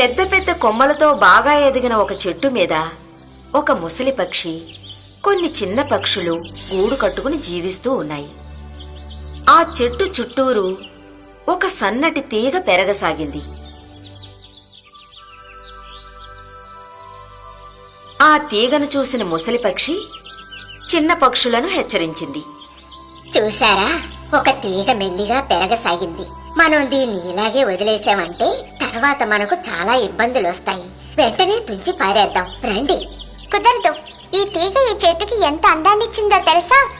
పెద్ద పెద్ద కొమ్మలతో బాగా ఎదిగిన ఒక చెట్టు మీద ఒక ముసలి పక్షి కొన్ని చిన్న పక్షులు గూడు కట్టుకుని జీవిస్తూ ఉన్నాయి. ఆ చెట్టు చుట్టూరు ఒక సన్నటి తీగ పెరగసాగింది. ఆ తీగను చూసిన ముసలి పక్షి చిన్న పక్షులను హెచ్చరించింది. చూసారా? ఒక తీగ మెల్లిగా పెరగసాగింది. మనం దీన్ని ఇలాగే వదిలేసామంటే తర్వాత మనకు చాలా ఇబ్బందులు వస్తాయి. వెంటనే తుంచి పారేద్దాం. రండి. కుదరదు. ఈ తీగ ఈ చెట్టుకి ఎంత అందాన్నిచ్చిందో తెలుసా?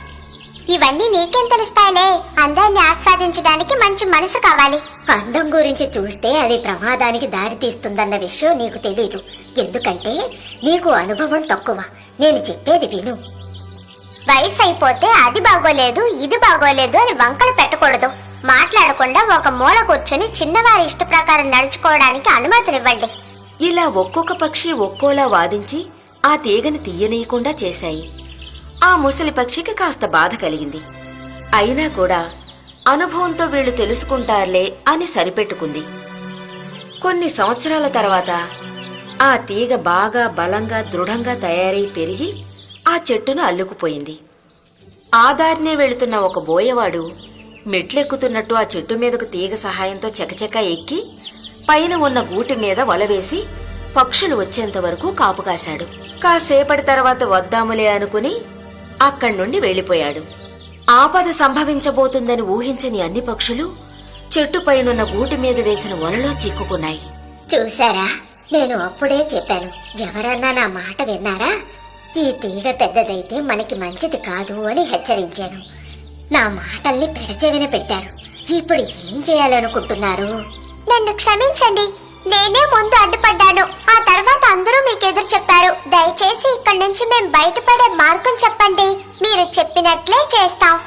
ఇవన్నీ నీకేం తెలుస్తాయిలే? అందాన్ని ఆస్వాదించడానికి మంచి మనసు కావాలి. అందం గురించి చూస్తే అది ప్రమాదానికి దారి తీస్తుందన్న విషయం నీకు తెలీదు. ఎందుకంటే నీకు అనుభవం తక్కువ. నేను చెప్పేది విను. వయసు అయిపోతే అది బాగోలేదు ఇది బాగోలేదు అని వంకలు పెట్టకూడదు. మాట్లాడకుండా ఒక మూల కూర్చొని చిన్నవారి ఇష్ట ప్రకారం నడుచుకోవడానికి అనుమతినివ్వండి. ఇలా ఒక్కొక్క పక్షి ఒక్కోలా వాదించి ఆ తీగని తీయనీయకుండా చేశాయి. ఆ ముసలి పక్షికి కాస్త బాధ కలిగింది. అయినా కూడా అనుభవంతో వీళ్ళు తెలుసుకుంటారులే అని సరిపెట్టుకుంది. కొన్ని సంవత్సరాల తర్వాత ఆ తీగ బాగా బలంగా దృఢంగా తయారై పెరిగి ఆ చెట్టును అల్లుకుపోయింది. ఆ దారినే వెళుతున్న ఒక బోయవాడు మెట్లెక్కుతున్నట్టు ఆ చెట్టు మీదకు తీగ సహాయంతో చకచక ఎక్కి పైన ఉన్న గూటి మీద వలవేసి పక్షులు వచ్చేంత వరకు కాపు కాశాడు. కాసేపటి తర్వాత వద్దాములే అనుకుని అక్కడి నుండి వెళ్ళిపోయాడు. ఆపద సంభవించబోతుందని ఊహించని అన్ని పక్షులు చెట్టుపైనున్న గూటి మీద వేసిన వలలో చిక్కుకున్నాయి. చూసారా నేను అప్పుడే చెప్పాను. ఎవరన్నా నా మాట విన్నారా? ఈ తీగ పెద్దదైతే మనకి మంచిది కాదు అని హెచ్చరించాను. నా మాటల్ని పెడచెవిన పెట్టారు. ఇప్పుడు ఏం చేయాలనుకుంటున్నారు? నన్ను క్షమించండి. నేనే ముందు అడ్డుపడ్డాను. ఆ తర్వాత అందరూ మీకు ఎదురు చెప్పారు. దయచేసి ఇక్కడి నుంచి మేము బయటపడే మార్గం చెప్పండి. మీరు చెప్పినట్లే చేస్తాం.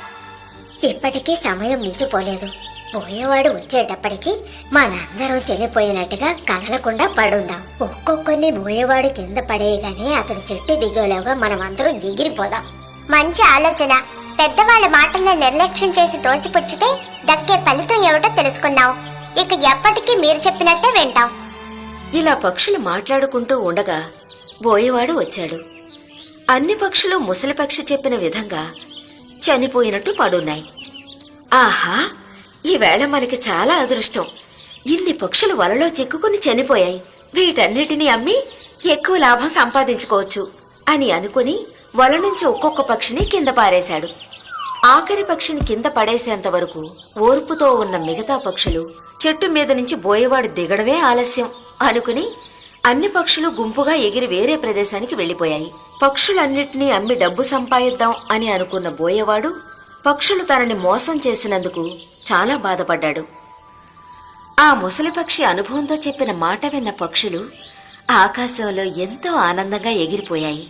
ఇప్పటికీ సమయం మించిపోలేదు పోయేవాడు వచ్చేటప్పటికి మనందరం చనిపోయినట్టుగా కదలకుండా పడుందాం. ఒక్కొక్కరిని పోయేవాడు కింద పడేయగానే అతడి చెట్టు దిగేలోగా మనం అందరం ఎగిరిపోదాం. మంచి ఆలోచన. పెద్దవాళ్ళ మాటల్ని నిర్లక్ష్యం చేసి తోసిపుచ్చితే దక్కే ఫలితం ఏమిటో తెలుసుకున్నాం ఇక ఎప్పటికీ మీరు చెప్పినట్టే వింటాం ఇలా పక్షులు మాట్లాడుకుంటూ ఉండగా బోయేవాడు వచ్చాడు. అన్ని పక్షులు ముసలి పక్షి చెప్పిన విధంగా చనిపోయినట్టు పడున్నాయి. ఆహా! ఈవేళ మనకి చాలా అదృష్టం. ఇన్ని పక్షులు వలలో చిక్కుకుని చనిపోయాయి. వీటన్నిటినీ అమ్మి ఎక్కువ లాభం సంపాదించుకోవచ్చు అని అనుకుని వల నుంచి ఒక్కొక్క పక్షిని కింద పారేశాడు. ఆఖరి పక్షిని కింద పడేసేంత వరకు ఓర్పుతో ఉన్న మిగతా పక్షులు చెట్టు మీద నుంచి బోయేవాడు దిగడమే ఆలస్యం అనుకుని అన్ని పక్షులు గుంపుగా ఎగిరి వేరే ప్రదేశానికి వెళ్ళిపోయాయి పక్షులన్నిటినీ అమ్మి డబ్బు సంపాదిద్దాం అని అనుకున్న బోయేవాడు పక్షులు తనని మోసం చేసినందుకు చాలా బాధపడ్డాడు. ఆ ముసలి పక్షి అనుభవంతో చెప్పిన మాట విన్న పక్షులు ఆకాశంలో ఎంతో ఆనందంగా ఎగిరిపోయాయి.